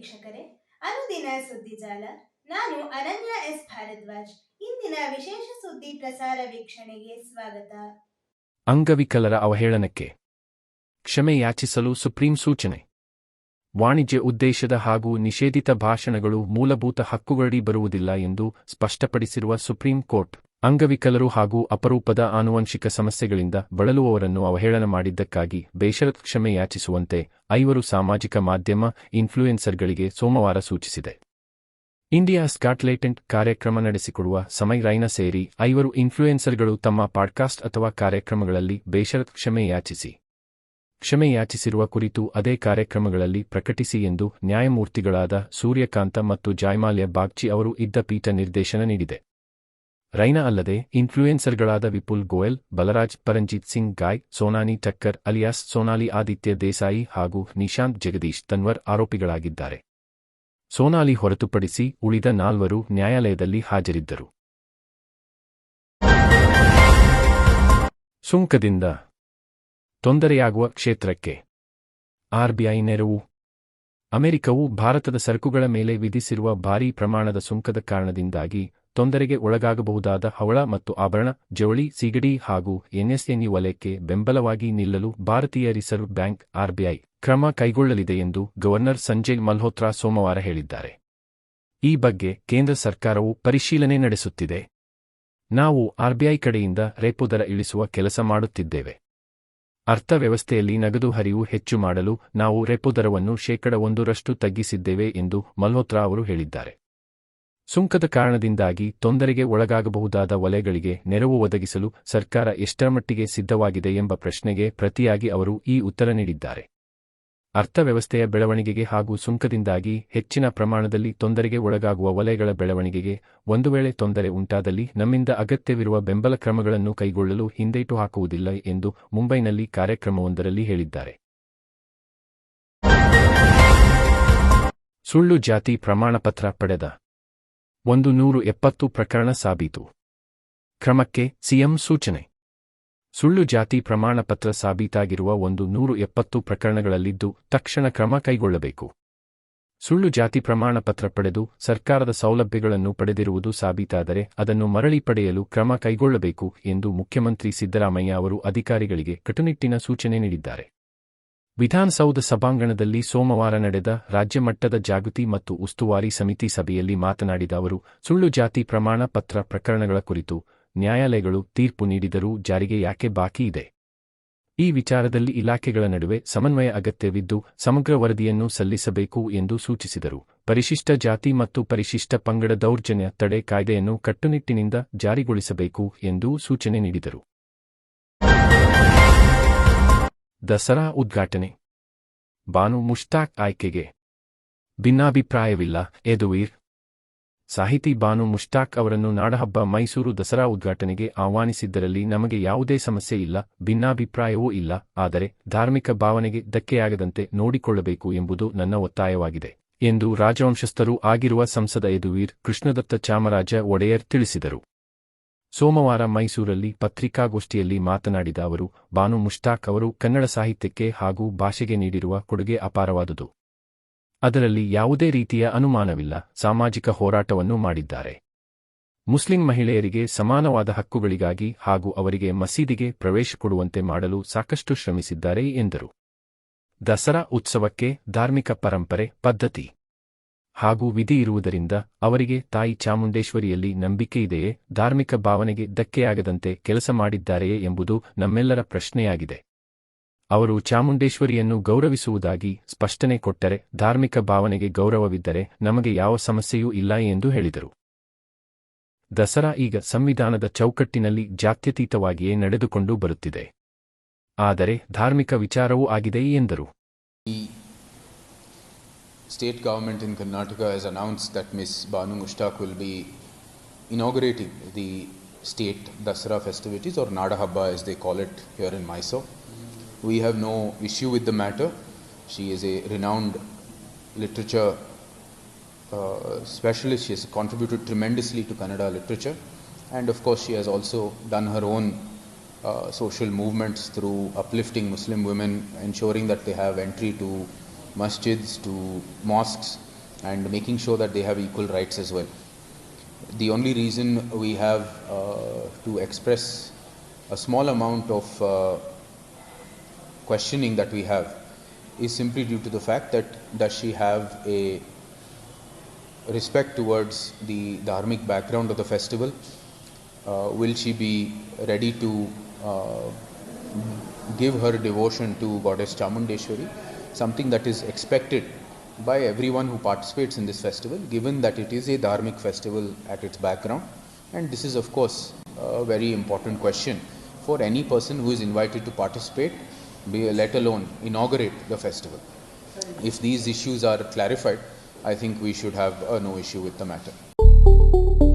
ವೀಕ್ಷಕರೇ, ಅನುದಿನ ಸುದ್ದಿಜಾಲ ನಾನು ಅನನ್ಯ ಎಸ್. ಭಾರದ್ವಾಜ್. ಇಂದಿನ ವಿಶೇಷ ಸುದ್ದಿ ಪ್ರಸಾರ ವೀಕ್ಷಣೆಗೆ ಸ್ವಾಗತ. ಅಂಗವಿಕಲರ ಅವಹೇಳನಕ್ಕೆ ಕ್ಷಮೆ ಯಾಚಿಸಲು ಸುಪ್ರೀಂ ಸೂಚನೆ. ವಾಣಿಜ್ಯ ಉದ್ದೇಶದ ಹಾಗೂ ನಿಷೇಧಿತ ಭಾಷಣಗಳು ಮೂಲಭೂತ ಹಕ್ಕುಗಳಡಿ ಬರುವುದಿಲ್ಲ ಎಂದು ಸ್ಪಷ್ಟಪಡಿಸಿರುವ ಸುಪ್ರೀಂ ಕೋರ್ಟ್. ಅಂಗವಿಕಲರು ಹಾಗೂ ಅಪರೂಪದ ಆನುವಂಶಿಕ ಸಮಸ್ಯೆಗಳಿಂದ ಬಳಲುವವರನ್ನು ಅವಹೇಳನ ಮಾಡಿದ್ದಕ್ಕಾಗಿ ಬೇಷರತ್ ಕ್ಷಮೆ ಯಾಚಿಸುವಂತೆ ಐವರು ಸಾಮಾಜಿಕ ಮಾಧ್ಯಮ ಇನ್ಫ್ಲೂಯೆನ್ಸರ್ಗಳಿಗೆ ಸೋಮವಾರ ಸೂಚಿಸಿದೆ. ಇಂಡಿಯಾ ಸ್ಕಾಟ್ಲೇಟೆಂಟ್ ಕಾರ್ಯಕ್ರಮ ನಡೆಸಿಕೊಡುವ ಸಮಯ ರೈನ ಸೇರಿ ಐವರು ಇನ್ಫ್ಲೂಯೆನ್ಸರ್ಗಳು ತಮ್ಮ ಪಾಡ್ಕಾಸ್ಟ್ ಅಥವಾ ಕಾರ್ಯಕ್ರಮಗಳಲ್ಲಿ ಬೇಷರತ್ ಕ್ಷಮೆ ಯಾಚಿಸಿ. ಕ್ಷಮೆ ಯಾಚಿಸಿರುವ ಕುರಿತು ಅದೇ ಕಾರ್ಯಕ್ರಮಗಳಲ್ಲಿ ಪ್ರಕಟಿಸಿ ಎಂದು ನ್ಯಾಯಮೂರ್ತಿಗಳಾದ ಸೂರ್ಯಕಾಂತ ಮತ್ತು ಜಾಯ್ಮಾಲ್ಯ ಬಾಗ್ಚಿ ಅವರು ಇದ್ದ ಪೀಠ ನಿರ್ದೇಶನ ನೀಡಿದೆ. ರೈನಾ ಅಲ್ಲದೆ ಇನ್ಫ್ಲೂಯೆನ್ಸರ್ಗಳಾದ ವಿಪುಲ್ ಗೋಯಲ್, ಬಲರಾಜ್, ಪರಂಜಿತ್ ಸಿಂಗ್, ಗಾಯ್ ಸೋನಾನಿ ಟಕ್ಕರ್, ಅಲಿಯಾಸ್, ಸೋನಾಲಿ ಆದಿತ್ಯ ದೇಸಾಯಿ ಹಾಗೂ ನಿಶಾಂತ್ ಜಗದೀಶ್ ತನ್ವರ್ ಆರೋಪಿಗಳಾಗಿದ್ದಾರೆ. ಸೋನಾಲಿ ಹೊರತುಪಡಿಸಿ ಉಳಿದ ನಾಲ್ವರು ನ್ಯಾಯಾಲಯದಲ್ಲಿ ಹಾಜರಿದ್ದರು. ಸುಂಕದಿಂದ ತೊಂದರೆಯಾಗುವ ಕ್ಷೇತ್ರಕ್ಕೆ ಆರ್ಬಿಐ ನೆರವು. ಅಮೆರಿಕವು ಭಾರತದ ಸರಕುಗಳ ಮೇಲೆ ವಿಧಿಸಿರುವ ಭಾರೀ ಪ್ರಮಾಣದ ಸುಂಕದ ಕಾರಣದಿಂದಾಗಿ ತೊಂದರೆಗೆ ಒಳಗಾಗಬಹುದಾದ ಹವಳ ಮತ್ತು ಆಭರಣ, ಜವಳಿ, ಸಿಗಡಿ ಹಾಗೂ ಎನ್ಎಸ್ಎನ್ಇ ವಲಯಕ್ಕೆ ಬೆಂಬಲವಾಗಿ ನಿಲ್ಲಲು ಭಾರತೀಯ ರಿಸರ್ವ್ ಬ್ಯಾಂಕ್ ಆರ್ಬಿಐ ಕ್ರಮ ಕೈಗೊಳ್ಳಲಿದೆ ಎಂದು ಗವರ್ನರ್ ಸಂಜಯ್ ಮಲ್ಹೋತ್ರಾ ಸೋಮವಾರ ಹೇಳಿದ್ದಾರೆ. ಈ ಬಗ್ಗೆ ಕೇಂದ್ರ ಸರ್ಕಾರವು ಪರಿಶೀಲನೆ ನಡೆಸುತ್ತಿದೆ. ನಾವು ಆರ್ಬಿಐ ಕಡೆಯಿಂದ ರೆಪೋ ದರ ಇಳಿಸುವ ಕೆಲಸ ಮಾಡುತ್ತಿದ್ದೇವೆ. ಅರ್ಥವ್ಯವಸ್ಥೆಯಲ್ಲಿ ನಗದು ಹರಿವು ಹೆಚ್ಚು ಮಾಡಲು ನಾವು ರೆಪೋ ದರವನ್ನು ಶೇಕಡ ಒಂದರಷ್ಟು ತಗ್ಗಿಸಿದ್ದೇವೆ ಎಂದು ಮಲ್ಹೋತ್ರಾ ಅವರು ಹೇಳಿದ್ದಾರೆ. ಸುಂಕದ ಕಾರಣದಿಂದಾಗಿ ತೊಂದರೆಗೆ ಒಳಗಾಗಬಹುದಾದ ವಲಯಗಳಿಗೆ ನೆರವು ಒದಗಿಸಲು ಸರ್ಕಾರ ಎಷ್ಟರಮಟ್ಟಿಗೆ ಸಿದ್ಧವಾಗಿದೆ ಎಂಬ ಪ್ರಶ್ನೆಗೆ ಪ್ರತಿಯಾಗಿ ಅವರು ಈ ಉತ್ತರ ನೀಡಿದ್ದಾರೆ. ಅರ್ಥವ್ಯವಸ್ಥೆಯ ಬೆಳವಣಿಗೆಗೆ ಹಾಗೂ ಸುಂಕದಿಂದಾಗಿ ಹೆಚ್ಚಿನ ಪ್ರಮಾಣದಲ್ಲಿ ತೊಂದರೆಗೆ ಒಳಗಾಗುವ ವಲಯಗಳ ಬೆಳವಣಿಗೆಗೆ ಒಂದು ವೇಳೆ ತೊಂದರೆ ಉಂಟಾದಲ್ಲಿ ನಮ್ಮಿಂದ ಅಗತ್ಯವಿರುವ ಬೆಂಬಲ ಕ್ರಮಗಳನ್ನು ಕೈಗೊಳ್ಳಲು ಹಿಂದೇಟು ಹಾಕುವುದಿಲ್ಲ ಎಂದು ಮುಂಬೈನಲ್ಲಿ ಕಾರ್ಯಕ್ರಮವೊಂದರಲ್ಲಿ ಹೇಳಿದ್ದಾರೆ. ಸುಳ್ಳು ಜಾತಿ ಪ್ರಮಾಣಪತ್ರ ಪಡೆದ ಒಂದು ನೂರು ಎಪ್ಪತ್ತು ಪ್ರಕರಣ ಸಾಬೀತು. ಕ್ರಮಕ್ಕೆ ಸಿಎಂ ಸೂಚನೆ. ಸುಳ್ಳು ಜಾತಿ ಪ್ರಮಾಣಪತ್ರ ಸಾಬೀತಾಗಿರುವ ಒಂದು ನೂರು ಎಪ್ಪತ್ತು ಪ್ರಕರಣಗಳಲ್ಲಿದ್ದು ತಕ್ಷಣ ಕ್ರಮ ಕೈಗೊಳ್ಳಬೇಕು. ಸುಳ್ಳು ಜಾತಿ ಪ್ರಮಾಣಪತ್ರ ಪಡೆದು ಸರ್ಕಾರದ ಸೌಲಭ್ಯಗಳನ್ನು ಪಡೆದಿರುವುದು ಸಾಬೀತಾದರೆ ಅದನ್ನು ಮರಳಿ ಪಡೆಯಲು ಕ್ರಮ ಕೈಗೊಳ್ಳಬೇಕು ಎಂದು ಮುಖ್ಯಮಂತ್ರಿ ಸಿದ್ದರಾಮಯ್ಯ ಅವರು ಅಧಿಕಾರಿಗಳಿಗೆ ಕಟುನಿಟ್ಟಿನ ಸೂಚನೆ ನೀಡಿದ್ದಾರೆ. ವಿಧಾನಸೌಧ ಸಭಾಂಗಣದಲ್ಲಿ ಸೋಮವಾರ ನಡೆದ ರಾಜ್ಯಮಟ್ಟದ ಜಾಗೃತಿ ಮತ್ತು ಉಸ್ತುವಾರಿ ಸಮಿತಿ ಸಭೆಯಲ್ಲಿ ಮಾತನಾಡಿದ ಅವರು, ಸುಳ್ಳು ಜಾತಿ ಪ್ರಮಾಣ ಪತ್ರ ಪ್ರಕರಣಗಳ ಕುರಿತು ನ್ಯಾಯಾಲಯಗಳು ತೀರ್ಪು ನೀಡಿದರೂ ಜಾರಿಗೆ ಯಾಕೆ ಬಾಕಿ ಇದೆ? ಈ ವಿಚಾರದಲ್ಲಿ ಇಲಾಖೆಗಳ ನಡುವೆ ಸಮನ್ವಯ ಅಗತ್ಯವಿದ್ದು ಸಮಗ್ರ ವರದಿಯನ್ನು ಸಲ್ಲಿಸಬೇಕು ಎಂದು ಸೂಚಿಸಿದರು. ಪರಿಶಿಷ್ಟ ಜಾತಿ ಮತ್ತು ಪರಿಶಿಷ್ಟ ಪಂಗಡ ದೌರ್ಜನ್ಯ ತಡೆ ಕಾಯ್ದೆಯನ್ನು ಕಟ್ಟುನಿಟ್ಟಿನಿಂದ ಜಾರಿಗೊಳಿಸಬೇಕು ಎಂದು ಸೂಚನೆ ನೀಡಿದರು. ದಸರಾ ಉದ್ಘಾಟನೆ. ಬಾನು ಮುಷ್ತಾಕ್ ಆಯ್ಕೆಗೆ. ಭಿನ್ನಾಭಿಪ್ರಾಯವಿಲ್ಲ, ಎದುವೀರ್. ಸಾಹಿತಿ ಬಾನು ಮುಷ್ತಾಕ್ ಅವರನ್ನು ನಾಡಹಬ್ಬ ಮೈಸೂರು ದಸರಾ ಉದ್ಘಾಟನೆಗೆ ಆಹ್ವಾನಿಸಿದ್ದರಲ್ಲಿ ನಮಗೆ ಯಾವುದೇ ಸಮಸ್ಯೆ ಇಲ್ಲ, ಭಿನ್ನಾಭಿಪ್ರಾಯವೂ ಇಲ್ಲ, ಆದರೆ ಧಾರ್ಮಿಕ ಭಾವನೆಗೆ ಧಕ್ಕೆಯಾಗದಂತೆ ನೋಡಿಕೊಳ್ಳಬೇಕು ಎಂಬುದು ನನ್ನ ಒತ್ತಾಯವಾಗಿದೆ, ಎಂದು ರಾಜವಂಶಸ್ಥರೂ ಆಗಿರುವ ಸಂಸದ ಯದುವೀರ್ ಕೃಷ್ಣದತ್ತ ಚಾಮರಾಜ ಒಡೆಯರ್ ತಿಳಿಸಿದರು. ಸೋಮವಾರ ಮೈಸೂರಲ್ಲಿ ಪತ್ರಿಕಾಗೋಷ್ಠಿಯಲ್ಲಿ ಮಾತನಾಡಿದ ಅವರು, ಬಾನು ಮುಷ್ತಾಕ್ ಅವರು ಕನ್ನಡ ಸಾಹಿತ್ಯಕ್ಕೆ ಹಾಗೂ ಭಾಷೆಗೆ ನೀಡಿರುವ ಕೊಡುಗೆ ಅಪಾರವಾದುದು. ಅದರಲ್ಲಿ ಯಾವುದೇ ರೀತಿಯ ಅನುಮಾನವಿಲ್ಲ, ಸಾಮಾಜಿಕ ಹೋರಾಟವನ್ನು ಮಾಡಿದ್ದಾರೆ. ಮುಸ್ಲಿಂ ಮಹಿಳೆಯರಿಗೆ ಸಮಾನವಾದ ಹಕ್ಕುಗಳಿಗಾಗಿ ಹಾಗೂ ಅವರಿಗೆ ಮಸೀದಿಗೆ ಪ್ರವೇಶ ಕೊಡುವಂತೆ ಮಾಡಲು ಸಾಕಷ್ಟು ಶ್ರಮಿಸಿದ್ದಾರೆ ಎಂದರು. ದಸರಾ ಉತ್ಸವಕ್ಕೆ ಧಾರ್ಮಿಕ ಪರಂಪರೆ, ಪದ್ಧತಿ. ಹಾಗೂ ವಿಧಿ ಇರುವುದರಿಂದ ಅವರಿಗೆ ತಾಯಿ ಚಾಮುಂಡೇಶ್ವರಿಯಲ್ಲಿ ನಂಬಿಕೆಯಿದೆಯೇ ಧಾರ್ಮಿಕ ಭಾವನೆಗೆ ಧಕ್ಕೆಯಾಗದಂತೆ ಕೆಲಸ ಮಾಡಿದ್ದಾರೆಯೇ ಎಂಬುದು ನಮ್ಮೆಲ್ಲರ ಪ್ರಶ್ನೆಯಾಗಿದೆ. ಅವರು ಚಾಮುಂಡೇಶ್ವರಿಯನ್ನು ಗೌರವಿಸುವುದಾಗಿ ಸ್ಪಷ್ಟನೆ ಕೊಟ್ಟರೆ, ಧಾರ್ಮಿಕ ಭಾವನೆಗೆ ಗೌರವವಿದ್ದರೆ ನಮಗೆ ಯಾವ ಸಮಸ್ಯೆಯೂ ಇಲ್ಲ ಎಂದು ಹೇಳಿದರು. ದಸರಾ ಈಗ ಸಂವಿಧಾನದ ಚೌಕಟ್ಟಿನಲ್ಲಿ ಜಾತ್ಯತೀತವಾಗಿಯೇ ನಡೆದುಕೊಂಡು ಬರುತ್ತಿದೆ. ಆದರೆ ಧಾರ್ಮಿಕ ವಿಚಾರವೂ ಆಗಿದೆ ಎಂದರು. State government in Karnataka has announced that Ms. Banu Mushtaq will be inaugurating the state Dasara festivities or Nada Habba as they call it here in Mysore. We have no issue with the matter. She is a renowned literature uh, specialist. She has contributed tremendously to Kannada literature. And of course, she has also done her own uh, social movements through uplifting Muslim women, ensuring that they have entry to masjids, to mosques, and making sure that they have equal rights as well. The only reason we have uh, to express a small amount of uh, questioning that we have is simply due to the fact that does she have a respect towards the dharmic background of the festival? Uh, will she be ready to uh, give her devotion to Goddess Chamundeshwari? Something that is expected by everyone who participates in this festival, given that it is a dharmic festival at its background. And this is, of course, a very important question for any person who is invited to participate, be, let alone inaugurate the festival. If these issues are clarified, I think we should have uh, no issue with the matter.